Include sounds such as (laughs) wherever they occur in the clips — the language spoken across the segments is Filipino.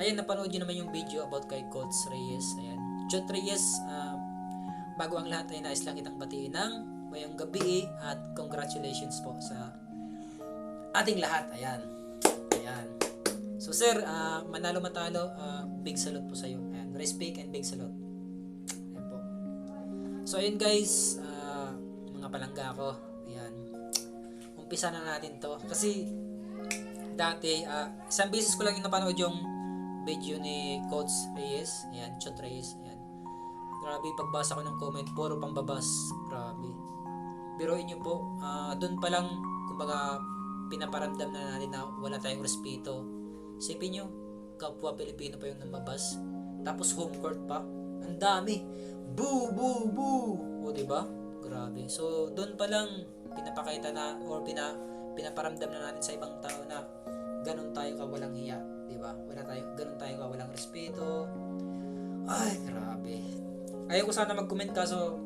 ayan, napanood nyo naman yung video about kay Coach Reyes. Ayan. Chot Reyes, ah, bago ang lahat ay nais lang kitang batiin ng mayong gabi at congratulations po sa ating lahat. Ayan. Ayan. So sir, ah, manalo matalo, ah, big salute po sa iyo. Ayan. Respect and big salute. Ayan po. So ayun guys, ah, mga palangga ko. Ayan. Umpisa na natin to. Kasi dati, ah, isang beses ko lang yung napanood yung video ni Coach Reyes. Ayan, Chot Reyes. Ayan. Grabe, pagbasa ko ng comment, puro pambabas. Grabe. Biruin nyo po, ah, doon pa lang, kumbaga, pinaparamdam na natin na wala tayong respeto. Isipin nyo, kapwa Pilipino pa yung namabas. Tapos home court pa. Ang dami. Boo, boo, boo. O, diba? Grabe. So, doon pa lang, pinapakita na, or pina, pinaparamdam na natin sa ibang tao na ganun tayo kawalang hiya. Diba? Wala tayo, ganun tayo kawalang respeto. Ay, grabe. Ayaw ko sana mag-comment kaso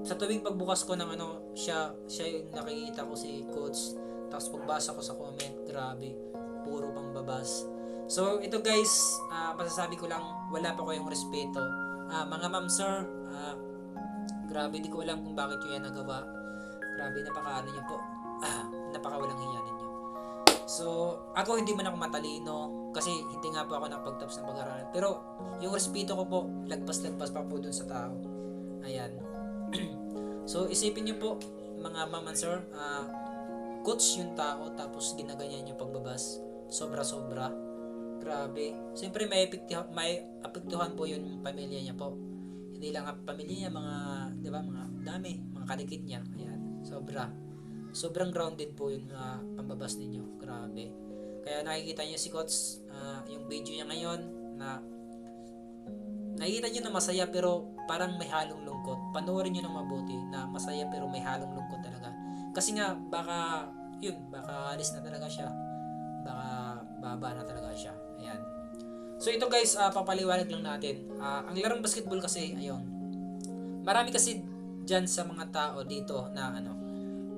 sa tuwing pagbukas ko ng ano, siya, siya yung nakikita ko si coach. Tapos pagbasa ko sa comment, grabe, puro pang babas. So, ito guys, ah, masasabi ko lang, wala pa ko yung respeto. Ah, mga ma'am sir, ah, grabe, di ko alam kung bakit yun yan nagawa. Grabe, napaka ano niyo po. Ah, napaka walang hiya ninyo. So, ako hindi man ako matalino kasi hindi nga po ako nakapagtapos ng pag-aaral. Pero, yung respeto ko po, lagpas-lagpas pa po dun sa tao. Ayan. (clears throat) so, isipin niyo po, mga ma'am sir, ah, coach yung tao tapos ginaganyan yung pagbabas. Sobra-sobra. Grabe. Siyempre may apektuhan, may apektuhan po yung pamilya niya po. Hindi lang ang pamilya niya, mga, di ba, mga dami, mga kadikit niya. Ayan. Sobra. Sobrang grounded po yung mga pambabas ninyo. Grabe. Kaya nakikita niyo si Coach, ah, yung video niya ngayon na nakikita niyo na masaya pero parang may halong lungkot. Panoorin niyo ng mabuti na masaya pero may halong lungkot talaga. Kasi nga, baka, yun, baka alis na talaga siya. Baka baba na talaga siya. Ayan. So ito guys, ah, papaliwanag lang natin. Ah, ang larong basketball kasi, ayun. Marami kasi dyan sa mga tao dito na ano,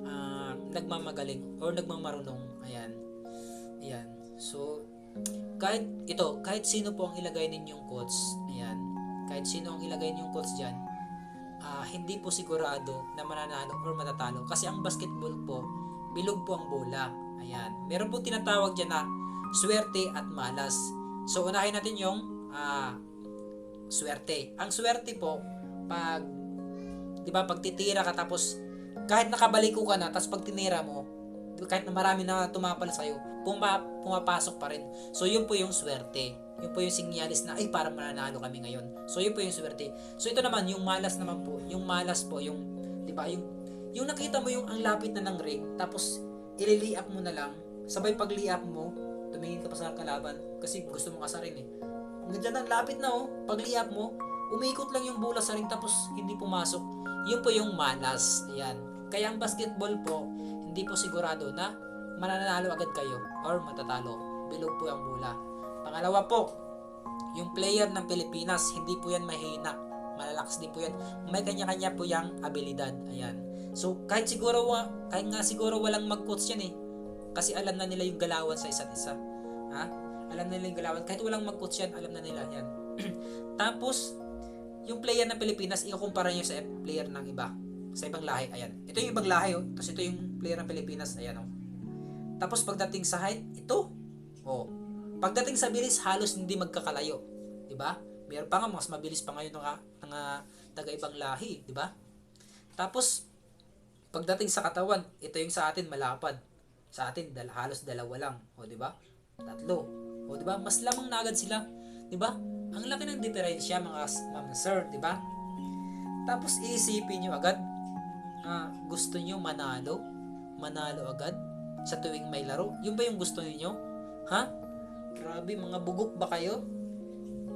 ah, nagmamagaling or nagmamarunong. Ayan. Kahit ito, kahit sino po ang ilagay ninyong coach, ayan, kahit sino ang ilagay ninyong coach dyan, ah, hindi po sigurado na mananalo or matatalo. Kasi ang basketball po, bilog po ang bola. Ayan. Meron po tinatawag dyan na swerte at malas. So, unahin natin yung ah, swerte. Ang swerte po, pag, di ba, pag titira ka tapos, kahit nakabaliko ka na, tapos pag tinira mo, kahit na marami na tumapal sa'yo, puma, pumapasok pa rin. So, yun po yung swerte. Yun po yung sinyalis na, ay, parang mananalo kami ngayon. So, yun po yung swerte. So, ito naman, yung malas naman po, yung malas po, yung, di ba, yung, yung nakita mo yung ang lapit na ng ring, tapos, ililiap mo na lang, sabay pag liap mo, tumingin ka pa sa kalaban, kasi gusto mo kasarin eh. Ganyan ang lapit na oh, pag liap mo, umikot lang yung bola sa ring, tapos hindi pumasok. Yun po yung malas. Ayan. Kaya ang basketball po, hindi po sigurado na mananalo agad kayo or matatalo. Bilog po ang bola. Pangalawa po, yung player ng Pilipinas, hindi po yan mahina. Malalakas din po yan. May kanya-kanya po yung abilidad. Ayan. So, kahit siguro, kahit nga siguro walang mag-coach yan eh. Kasi alam na nila yung galawan sa isa't isa. Ha? Alam na nila yung galawan. Kahit walang mag-coach yan, alam na nila yan. (clears throat) Tapos, yung player ng Pilipinas, ikukumpara nyo sa player ng iba. Sa ibang lahi. Ayan. Ito yung ibang lahi, oh. Tapos ito yung player ng Pilipinas. Ayan, oh. Tapos pagdating sa height, ito. Oh. Pagdating sa bilis, halos hindi magkakalayo. 'Di ba? Meron pa nga mas mabilis pa ngayon ng mga taga ibang lahi, 'di ba? Tapos pagdating sa katawan, ito yung sa atin malapad. Sa atin dal halos dalawa lang, o 'di ba? Tatlo. O 'di ba? Mas lamang na agad sila, 'di ba? Ang laki ng diferensya mga ma'am sir, 'di ba? Tapos iisipin nyo agad, ah, gusto nyo manalo? Manalo agad? Sa tuwing may laro? Yun ba yung gusto niyo? Ha? Grabe, mga bugok ba kayo?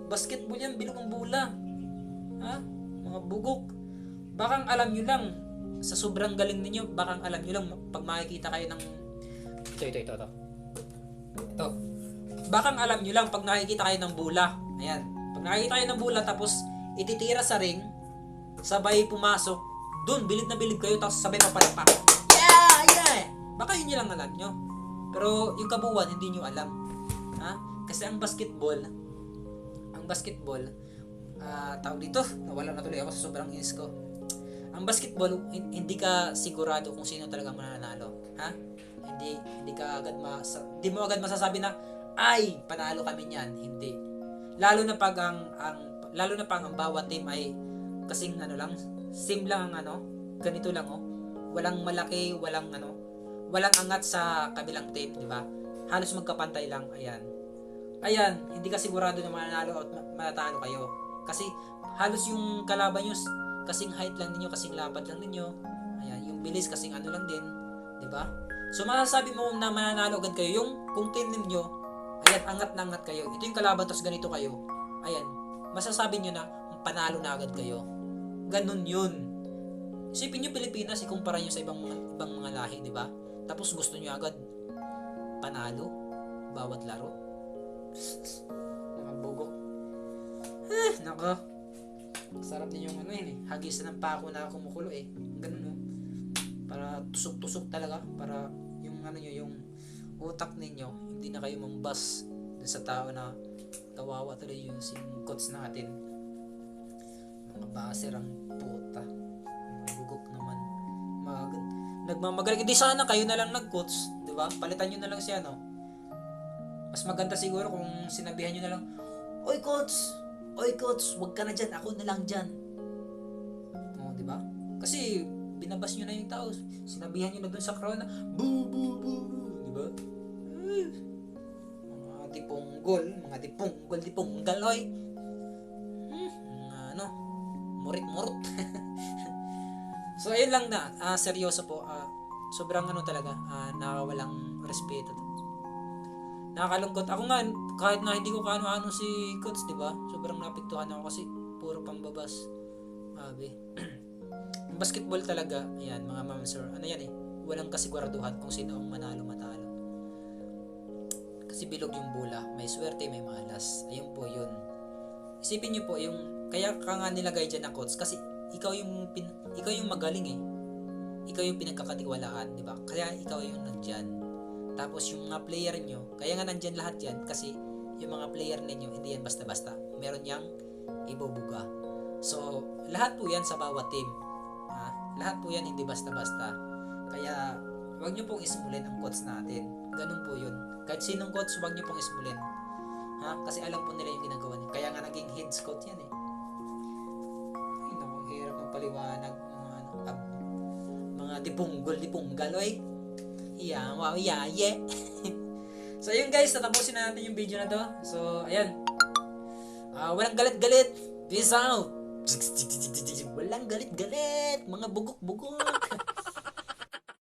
Basketball yan, bilog ang bola. Ha? Mga bugok. Bakang alam nyo lang, sa sobrang galing ninyo, bakang alam nyo lang, pag makikita kayo ng... Ito, ito, ito, ito. Ito. Bakang alam nyo lang, pag nakikita kayo ng bola, ayan, pag nakikita kayo ng bola, tapos ititira sa ring, sabay pumasok, dun, bilib na bilib kayo, tapos sabay papalapak. Yeah! Yeah! Baka yun lang alam nyo. Pero yung kabuuan, hindi nyo alam. Ha? Kasi ang basketball, ang basketball, ah tawag dito, nawala na tuloy ako sa sobrang inis ko. Ang basketball, hin- hindi ka sigurado kung sino talaga mananalo. Ha? Hindi hindi ka agad masa, hindi mo agad masasabi na ay panalo kami niyan. Hindi. Lalo na pag ang ang lalo na pag ang bawat team ay kasing ano lang, same lang ang ano, ganito lang oh. Walang malaki, walang ano, walang angat sa kabilang team, di ba? Halos magkapantay lang, ayan. Ayan, hindi ka sigurado na mananalo ma- matatalo kayo. Kasi halos yung kalaban nyo, kasing height lang ninyo, kasing lapad lang ninyo. Ayan, yung bilis kasing ano lang din, di ba? So masasabi mo na mananalo agad kayo yung kung team ninyo, ayan, angat na angat kayo. Ito yung kalaban, tapos ganito kayo. Ayan, masasabi nyo na panalo na agad kayo. Ganun yun. Isipin nyo Pilipinas, ikumpara nyo sa ibang ibang mga lahi, di ba? Tapos gusto nyo agad panalo bawat laro. Mga bugok. Eh, nako. Sarap din yung ano yun eh. Hagis ng pako na kumukulo eh. Ganun no. Para tusok-tusok talaga. Para yung ano nyo, yung utak ninyo, hindi na kayo mambas dun sa tao na kawawa tuloy yung si coach natin. Mga baser ang puta. Mga bugok naman. Mag nagmamagaling. Hindi sana kayo na lang nag-coach, 'di ba? Palitan niyo na lang si ano. Mas maganda siguro kung sinabihan niyo na lang, "Oy coach, oy coach, wag ka na diyan, ako na lang diyan." Oh, 'di ba? Kasi binabas niyo na yung tao. Sinabihan niyo na dun sa crowd na, "Bu bu bu." 'Di ba? Mga diponggol, mga diponggol, diponggal, oy. Hmm, ano, murit-murot. (laughs) So ayun lang na, ah, seryoso po, ah, sobrang ano talaga, ah, nakawalang respeto. Nakakalungkot. Ako nga, kahit na hindi ko kaano-ano si Coach, di ba? Sobrang napiktuhan ako kasi puro pambabas. Grabe. (clears throat) Basketball talaga, ayan, mga ma'am sir, ano yan eh, walang kasiguraduhan kung sino ang manalo matalo. Kasi bilog yung bola, may swerte, may malas. Ayun po yun. Isipin niyo po yung, kaya ka nga nilagay dyan na coach, kasi ikaw yung pin, ikaw yung magaling eh. Ikaw yung pinagkakatiwalaan, di ba? Kaya ikaw yung nandyan. Tapos yung mga player nyo, kaya nga nandyan lahat yan kasi yung mga player ninyo, hindi yan basta-basta. Meron yang ibubuga. So, lahat po yan sa bawat team. Ha? Lahat po yan hindi basta-basta. Kaya, wag nyo pong ismulin ang coach natin. Ganun po yun. Kahit sinong coach, wag nyo pong ismulin. Ha? Kasi alam po nila yung ginagawa niya. Kaya nga naging head coach yan eh. Hirap ng paliwanag. Mga, ano, ab, mga dipunggol, dipunggal, oy. Yeah, wow, yeah, yeah. (laughs) so, ayun guys, tatapusin na natin yung video na to. So, ayan. Ah, walang galit-galit. Peace out. Walang galit-galit. Mga bugok-bugok. (laughs)